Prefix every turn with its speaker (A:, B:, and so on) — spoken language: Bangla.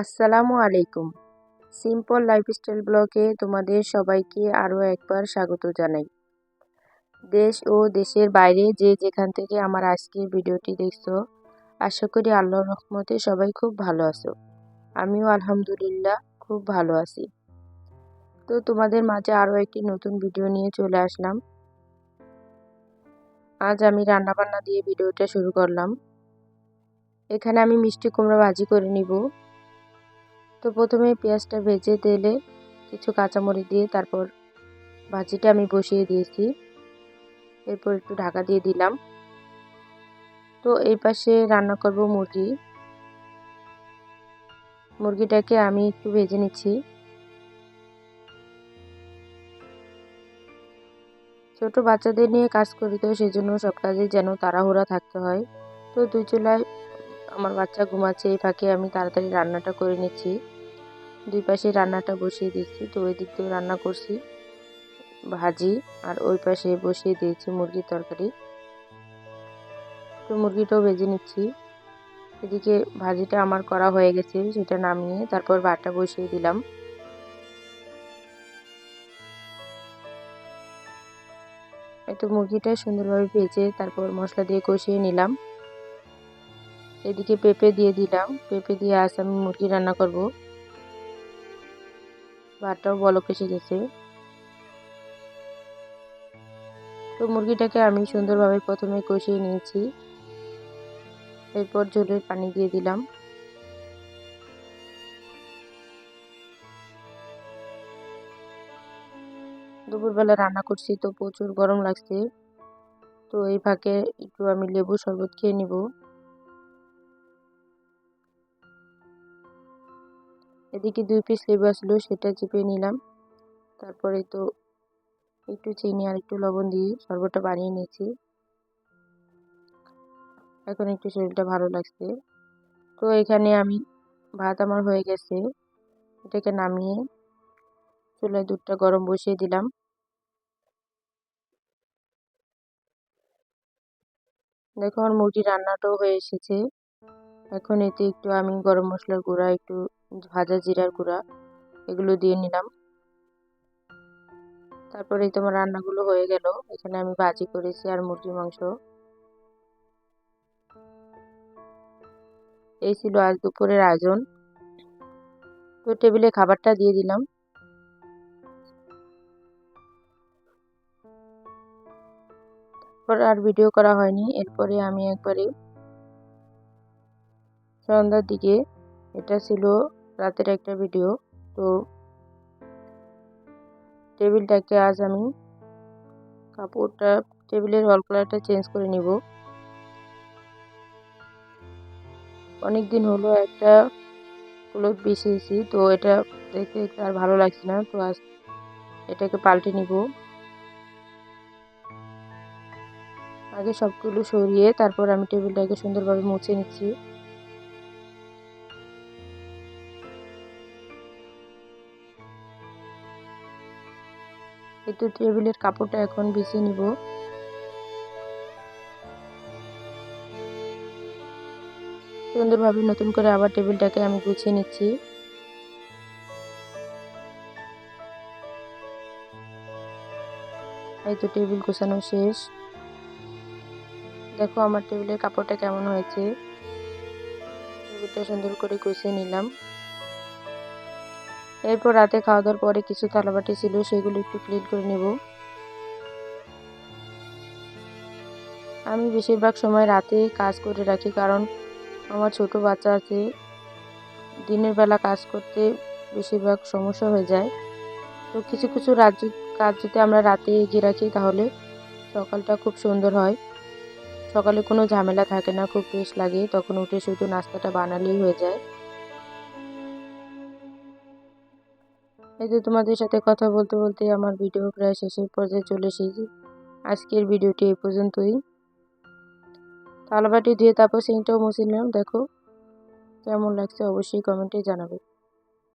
A: আসসালামু আলাইকুম। সিম্পল লাইফস্টাইল ব্লগে তোমাদের সবাইকে আরও একবার স্বাগত জানাই। দেশ ও দেশের বাইরে যে যেখান থেকে আমার আজকের ভিডিওটি দেখছ, আশা করি আল্লাহর রহমতে সবাই খুব ভালো আছো। আমিও আলহামদুলিল্লাহ খুব ভালো আছি। তো তোমাদের মাঝে আরও একটি নতুন ভিডিও নিয়ে চলে আসলাম। আজ আমি রান্নাবান্না দিয়ে ভিডিওটা শুরু করলাম। এখানে আমি মিষ্টি কুমড়া ভাজি করে নিব। তো প্রথমে পেঁয়াজটা ভেজে, তেলে কিছু কাঁচামরিচ দিয়ে তারপর ভাজিটা আমি বসিয়ে দিয়েছি। এরপর একটু ঢাকা দিয়ে দিলাম। তো এই পাশে রান্না করব মুরগি। মুরগিটাকে আমি একটু ভেজে নিচ্ছি। ছোট বাচ্চাদের নিয়ে কাজ করি তো সেই জন্য সব কাজে যেন তাড়াহুড়া থাকতে হয়। তো দুই চুলায় আমার বাচ্চা ঘুমাচ্ছে, এই ফাঁকে আমি তাড়াতাড়ি রান্নাটা করে নিচ্ছি। দুই পাশে রান্নাটা বসিয়ে দিচ্ছি তো ওই দিক দিয়েও রান্না করছি। ভাজি, আর ওই পাশে বসিয়ে দিয়েছি মুরগির তরকারি। তো মুরগিটাও ভেজে নিচ্ছি। এদিকে ভাজিটা আমার করা হয়ে গেছে, সেটা নামিয়ে তারপর ভাতটা বসিয়ে দিলাম। এত মুরগিটা সুন্দরভাবে ভেজে তারপর মশলা দিয়ে কষিয়ে নিলাম। এদিকে পেঁপে দিয়ে দিলাম। পেঁপে দিয়ে আজ আমি মুরগি রান্না করব। ভাতটাও বলক এসে গেছে। তো মুরগিটাকে আমি সুন্দরভাবে প্রথমে কষিয়ে নিয়েছি। এরপর ঝোলের পানি দিয়ে দিলাম। দুপুরবেলা রান্না করছি তো প্রচুর গরম লাগছে। তো এই ফাঁকে একটু আমি লেবু শরবত খেয়ে নিব। এদিকে দুই পিস লেবু আসলো, সেটা চেপে নিলাম। তারপরে তো একটু চিনি আর একটু লবণ দিয়ে শরবতটা বানিয়ে নিয়েছি। এখন একটু শরীরটা ভালো লাগছে। তো এখানে আমি ভাত আমার হয়ে গেছে। এটাকে নামিয়ে চুলায় দুধটা গরম বসিয়ে দিলাম। দেখো আমার মুরগি রান্নাটাও হয়ে এসেছে। এখন এতে একটু আমি গরম মশলার গুঁড়া, একটু ভাজা জিরার গুঁড়া, এগুলো দিয়ে নিলাম। তারপরে তোমার রান্নাগুলো হয়ে গেল। এখানে আমি ভাজি করেছি আর মুরগি মাংস। এই ছিল আজ দুপুরের আয়োজন। তো টেবিলে খাবারটা দিয়ে দিলাম। তারপর আর ভিডিও করা হয়নি। এরপরে আমি একবারে সন্ধ্যার দিকে, এটা ছিল রাতের একটা ভিডিও তো টেবিলটাকে আজ আমি কাপড়টা, টেবিলের ওয়াল কালারটা চেঞ্জ করে নিব। অনেক দিন হলো একটা ক্লোথ বিছিয়েছি, তো এটা দেখতে আর ভালো লাগছে না, তো আজ এটাকে পাল্টে নিব। আগে সবগুলো সরিয়ে তারপর আমি টেবিলটাকে সুন্দরভাবে মুছে নিচ্ছি। একটু টেবিলের কাপড়টা এখন বিছিয়ে নিব। সুন্দরভাবে নতুন করে আবার টেবিলটাকে আমি গুছিয়ে নিচ্ছি। এই তো টেবিল গোছানো শেষ। দেখো আমার টেবিলের কাপড়টা কেমন হয়েছে। টেবিলটা সুন্দর করে গুছিয়ে নিলাম। এরপর রাতে খাওয়া দাওয়ার পরে কিছু থালাবাটি ছিল, সেগুলো একটু ক্লিন করে নেব। আমি বেশিরভাগ সময় রাতে কাজ করে রাখি, কারণ আমার ছোট বাচ্চা আছে দিনের বেলা কাজ করতে বেশিরভাগ সমস্যা হয়ে যায়। তো কিছু কিছু রাজ্য, কাজ যদি আমরা রাতে এগিয়ে রাখি, তাহলে সকালটা খুব সুন্দর হয়। সকালে কোনো ঝামেলা থাকে না, খুব ফ্রেশ লাগে, তখন উঠে শুধু নাস্তাটা বানালেই হয়ে যায়। এই যে তোমাদের সাথে কথা বলতে বলতে আমার ভিডিও প্রায় শেষের পর্যায়ে চলে এসেছি। আজকের ভিডিওটি এই পর্যন্তই। থালাবাটি দিয়ে তারপর সিংটাও মুছে নিলাম, দেখো। কেমন লাগছে অবশ্যই কমেন্টে জানাবে।